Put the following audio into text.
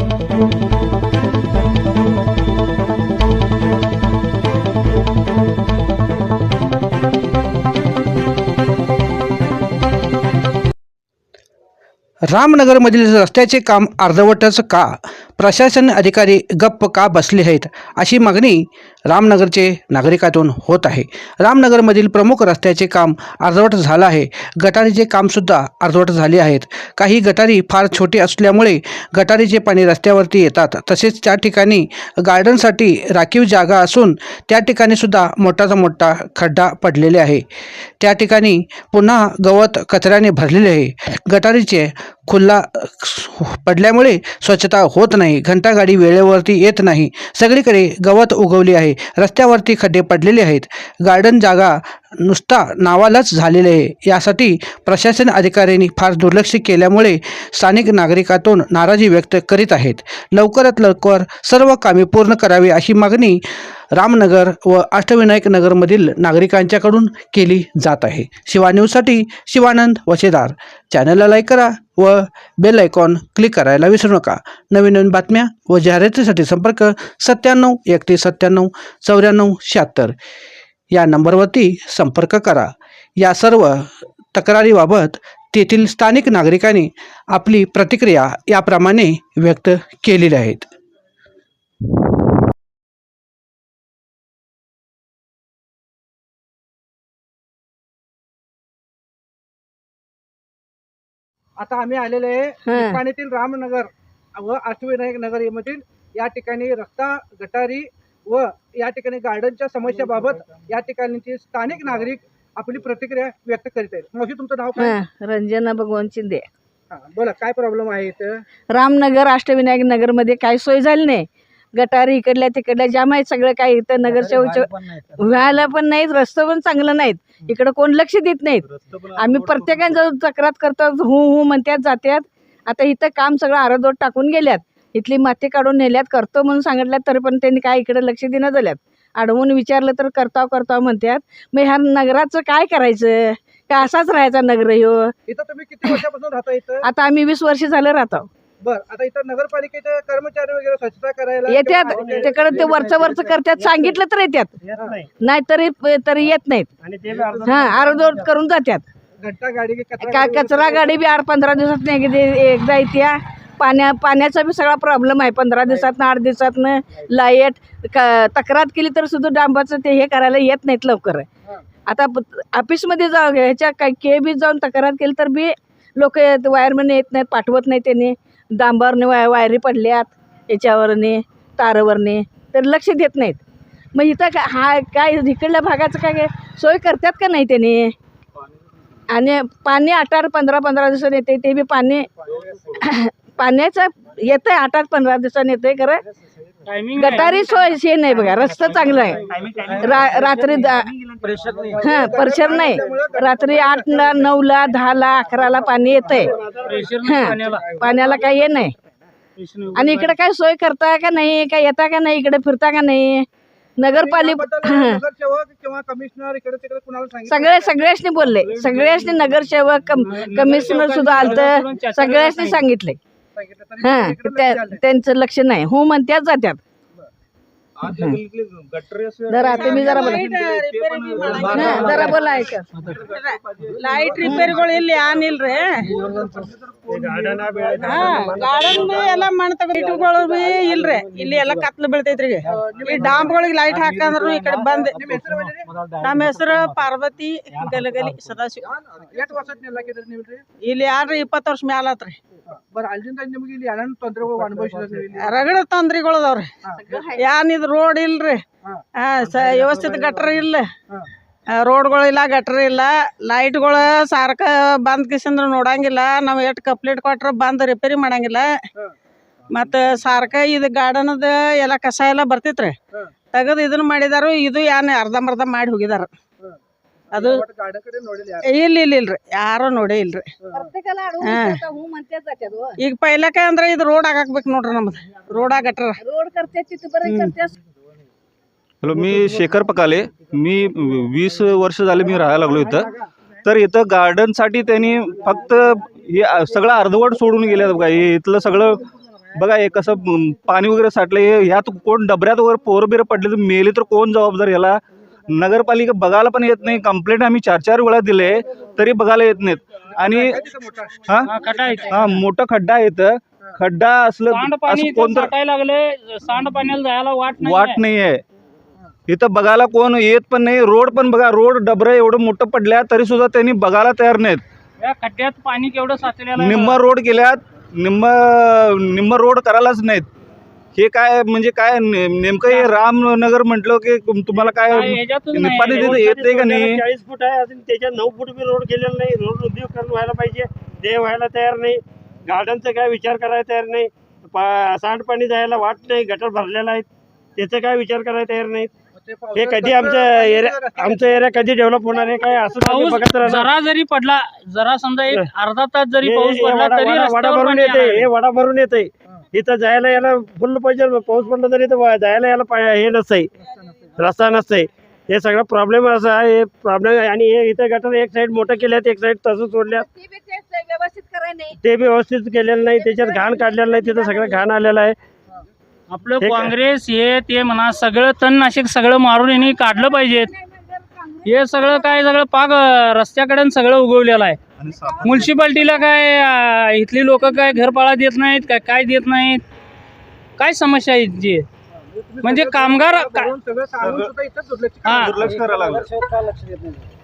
Thank you. रामनगरमधील रस्त्याचे काम अर्धवटच का? प्रशासन अधिकारी गप्प का बसले आहेत? अशी मागणी रामनगरचे नागरिकातून होत आहे. रामनगरमधील प्रमुख रस्त्याचे काम अर्धवट झालं आहे. गटारीचे कामसुद्धा अर्धवट झाले आहेत. काही गटारी फार छोटे असल्यामुळे गटारीचे पाणी रस्त्यावरती येतात. तसेच त्या ठिकाणी गार्डनसाठी राखीव जागा असून त्या ठिकाणी सुद्धा मोठाचा मोठा खड्डा पडलेले आहे. त्या ठिकाणी पुन्हा गवत कचऱ्याने भरलेले आहे. गटारीचे खुल्ला पडल्यामुळे स्वच्छता होत नाही. घंटागाडी वेळेवरती येत नाही. सगळीकडे गवत उगवले आहे. रस्त्यावरती खड्डे पडलेले आहेत. गार्डन जागा नुसता नावालाच झालेले आहे. यासाठी प्रशासन अधिकाऱ्यांनी फार दुर्लक्ष केल्यामुळे स्थानिक नागरिकातून नाराजी व्यक्त करीत आहेत. लवकरात लवकर सर्व कामे पूर्ण करावी अशी मागणी रामनगर व अष्टविनायक नगरमधील नागरिकांच्याकडून केली जात आहे. शिवा न्यूजसाठी शिवानंद वशेदार चॅनलला लाईक करा. व बेल आयकॉन क्लिक करायला विसरू नका. नवीन नवीन बातम्या व जाहिरातीसाठी संपर्क सत्त्याण्णव एकतीस सत्त्याण्णव चौऱ्याण्णव शहात्तर. या नंबरवरती संपर्क करा. या सर्व तक्रारीबाबत तेथील स्थानिक नागरिकांनी आपली प्रतिक्रिया याप्रमाणे व्यक्त केलेली आहेत. आता आम्ही आलेले आहे. निपाणीतील रामनगर व अष्टविनायक नगर मधील या ठिकाणी रस्ता गटारी व या ठिकाणी गार्डनच्या समस्याबाबत या ठिकाणचे स्थानिक नागरिक आपली प्रतिक्रिया व्यक्त करीत आहेत. मावशी तुमचं नाव काय? हा, रंजना भगवान शिंदे. हा, बोला काय प्रॉब्लेम आहे इथं? रामनगर अष्टविनायक नगरमध्ये काही सोय झाली नाही? गटारी इकडल्या तिकडल्या जाम आहेत सगळं काही इथं नगरसेवक व्हायला पण नाहीत. रस्ते पण चांगलं नाहीत. इकडं कोण लक्ष देत नाहीत. आम्ही प्रत्येकाने जाऊन तक्रार करतात हू हू म्हणतात जात्यात. आता इथं काम सगळं आरदोड टाकून गेल्यात. इथली माती काढून नेल्यात करतो म्हणून सांगितल्यात तरी पण त्यांनी काय इकडे लक्ष देणं झाल्यात. अडवून विचारलं तर करताव करताव म्हणतात मग ह्या नगराचं काय करायचं? का असाच राहायचा नगर ह्यो? इथं तुम्ही किती वर्षापासून राहता इथं? आता आम्ही वीस वर्ष झालं राहतो. बर आता इथं नगरपालिकेचे कर्मचारी वगैरे स्वच्छता करायला तिकडे ते वरचं वरचं करतात सांगितलं तर येतात नाही. तरी तरी येत नाहीत. हा आरदोड करून जातात घंटा गाडी की कचरा गाडी बी आठ पंधरा दिवसात एकदा एकदा येत्या. पाण्या पाण्याचा बी सगळा प्रॉब्लेम आहे. पंधरा दिवसातनं आठ दिवसातनं लाइट क तक्रार केली तर सुद्धा डांबाचं ते हे करायला येत नाहीत लवकर. हा. आता ऑफिसमध्ये जाऊ ह्याच्या काय के बी जाऊन तक्रार केली तर बी लोक वायरमॅन येत नाहीत पाठवत नाही त्यांनी. डांबरने वाय वायरी पडल्यात याच्यावरने तारावरने तर लक्ष देत नाहीत. मग इथं का हा काय इकडल्या भागाचं काय सोय करतात का नाही त्याने? आणि पाणी आठ पंधरा पंधरा दिवसांनी येते ते बी पाणी पाण्याचं येतं आठ आठ पंधरा दिवसांनी आहे खरं? गटारी सोय हे नाही बघा रस्ता चांगला आहे. रा- रात्री हां परशर नाही. रात्री आठला नऊला दहाला अकराला पाणी येतंय. हां पाण्याला. काही हे नाही. आणि इकडे काय सोय करता का नाही काय येता का नाही इकडे फिरता का नाही? नगरपालिका याबद्दल नगरसेवक किंवा कमिशनर इकडे तिकडे कुणाला सांगितलं? सगळे सगळ्याशनी बोलले. सगळ्याशनी नगरसेवक कम कमिशनर सुद्धा आलत. सगळ्याशनी सांगितले. हा त्या- त्यांचं लक्ष नाही. हो म्हणत्यात जात्यात. जरा तुम्ही जरा बोला हा, जरा बोला ऐका ಲೈಟ್ ರಿಪೇರಿಗಳು ಇಲ್ಲಿ ಏನಿಲ್ರಿ ಹಾ ಗಾರ್ಡನ್ ಬಿ ಎಲ್ಲ ಮಾಡ್ತಾವ ಲೈಟ್ಗಳು ಬಿ ಇಲ್ರಿ ಇಲ್ಲಿ ಎಲ್ಲ ಕತ್ಲು ಬೀಳ್ತೈತ್ರಿ ಈ ಡಾಂಬ್ಗಳಿಗೆ ಲೈಟ್ ಹಾಕಂದ್ರು ಈ ಕಡೆ ಬಂದ್ ನಮ್ಮ ಹೆಸರು ಪಾರ್ವತಿ ಗಲಗಲಿ ಸದಾಶಿವ ಎಷ್ಟು ವರ್ಷದ ನಿಲ್ಲಕ್ಕಿದ್ರಿ ನೀವು ಇಲ್ಲಿ ಇಲ್ಲಿ ಯಾರ್ರಿ ಇಪ್ಪತ್ತು ವರ್ಷ ಮ್ಯಾಲ ಆತ್ರಿ ಬರ ಅಲ್ಲಿಂದ ನಿಮಗೆ ಇಲ್ಲಿ ಏನೇನು ತೊಂದರೆಗಳು ಅನುಭವಿಸಿದ್ರೆ ನೀವು ಇಲ್ಲಿ ರಗಡ ತೊಂದ್ರಿಗಳು ಅದಾವ್ರಿ ಏನ್ ಇದು ರೋಡ್ ಇಲ್ರಿ ಹಾ ಸ ವ್ಯವಸ್ಥಿತ ಗಟ್ರ ಇಲ್ಲ. ರೋಡ್ಗಳು ಇಲ್ಲ ಗಟ್ರ ಇಲ್ಲ. ಲೈಟ್ಗಳು ಸಾರಕ ಬಂದ್ ಕಿಸಂದ್ರ ನೋಡಂಗಿಲ್ಲ. ನಾವು ಎಷ್ಟು ಕಂಪ್ಲೀಟ್ ಕೊಟ್ರ ಬಂದ್ ರಿಪೇರಿ ಮಾಡಂಗಿಲ್ಲ. ಮತ್ತು ಸಾರಕ ಇದು ಗಾರ್ಡನದ ಎಲ್ಲ ಕಸ ಎಲ್ಲ ಬರ್ತಿತ್ರಿ. ತೆಗೆದು ಇದನ್ನ ಮಾಡಿದಾರು ಇದು ಏನು ಅರ್ಧಂಬರ್ಧ ಮಾಡಿ ಹೋಗಿದಾರ. ಅದು ಗಾರ್ಡನ್ ಕಡೆ ನೋಡಿಲ್ಲ ಇಲ್ಲ ಇಲ್ಲ ಇಲ್ರಿ ಯಾರು ನೋಡೇ ಇಲ್ರಿ ಈಗ ಪೈಲಕ ಅಂದ್ರೆ ಇದು ರೋಡ್ ಆಗಾಕ್ಬೇಕು ನೋಡ್ರಿ ನಮ್ದು ರೋಡ್ ಗಟ್ರ रोड करते तिथं बरं करते हॅलो मी शेखर पकाले मी वीस वर्ष झाले मी राहायला लागलो इथं तर इथं गार्डनसाठी त्यांनी फक्त हे सगळं अर्धवट सोडून गेले बघा हे इथलं सगळं बघा हे कसं म, पाणी वगैरे साठलं हे ह्यात कोण डबऱ्यात वगैरे पोरं बिरं पडले तर मेले तर कोण जबाबदार याला नगरपालिका बघायला पण येत नाही. कंप्लेंट आम्ही चार चार वेळा दिले तरी बघायला येत नाहीत. आणि हा? हा मोठा खड्डा आहे इथं. खड्डा असलं असं कोणतं लागले. सांडपाण्याला जायला वाट नाही वाट नाही आहे इथं बघायला कोण येत पण नाही. रोड पण बघा रोड डबरं एवढं मोठं पडल्या तरी सुद्धा त्यांनी बघायला तयार नाहीत. या खड्ड्यात पाणी केवढं साचलेलं आहे? निम्म रोड केल्यात निम्म निम्म रोड करायलाच नाहीत. हे काय म्हणजे काय ने- नेमकं हे रामनगर म्हटलं की तुम्हाला काय काय ह्याच्यातच नाही. निपाणी तिथं येत नाही का नाही? चाळीस फूट आहे अजून त्याच्यात नऊ फूट बी रोड केलेला नाही. रोड उद्योगकरण व्हायला पाहिजे ते व्हायला तयार नाही. गार्डनचा काय विचार करायला तयार नाही. पा सांडपाणी जायला वाट नाही गटर भरलेला आहे. त्याचा काय विचार करायला तयार नाही. हे कधी आमच्या एरिया आमचा एरिया कधी डेव्हलप होणार आहे काय असं तुम्ही पाऊस बघत राहणार? जरा जरी पडला जरा समजा एक अर्धा तास जरी हे- पाऊस हे पडला वडा- तरी वडा- वडा रस्त्यावर भरून पाणी येते. हे वडा भरून येते इथं जायला यायला फुल पाहिजे पाऊस पडला तरी इथं जायला यायला पा- हे नसतंय. रस्ता नसतंय. हे सगळं प्रॉब्लेम असा आहे हे प्रॉब्लेम आणि हे इथं गटर एक साईड मोठं केल्यात एक साईड तसं सोडल्यात. व्यवस्थित करायला नाही. ते बी व्यवस्थित केलेलं नाही. त्याच्यात घाण काढलेलं नाही. तिथं सगळं घाण आलेलं आहे. आपलं? काँग्रेस हे ते म्हणा सगळं तणनाशक सगळं मारून यांनी काढलं पाहिजेत. हे सगळं काय सगळं पाक अं, रस्त्याकडे सगळं उगवलेलं आहे. म्युन्सिपाल्टीला काय अं, इथली लोक काय घरपाळा देत नाहीत काय काय देत नाहीत? काय समस्या आहे जी म्हणजे कामगार का- सगळं सांगून सुद्धा इथंच दुर्लक्ष हा. दुर्लक्ष करायला लागलं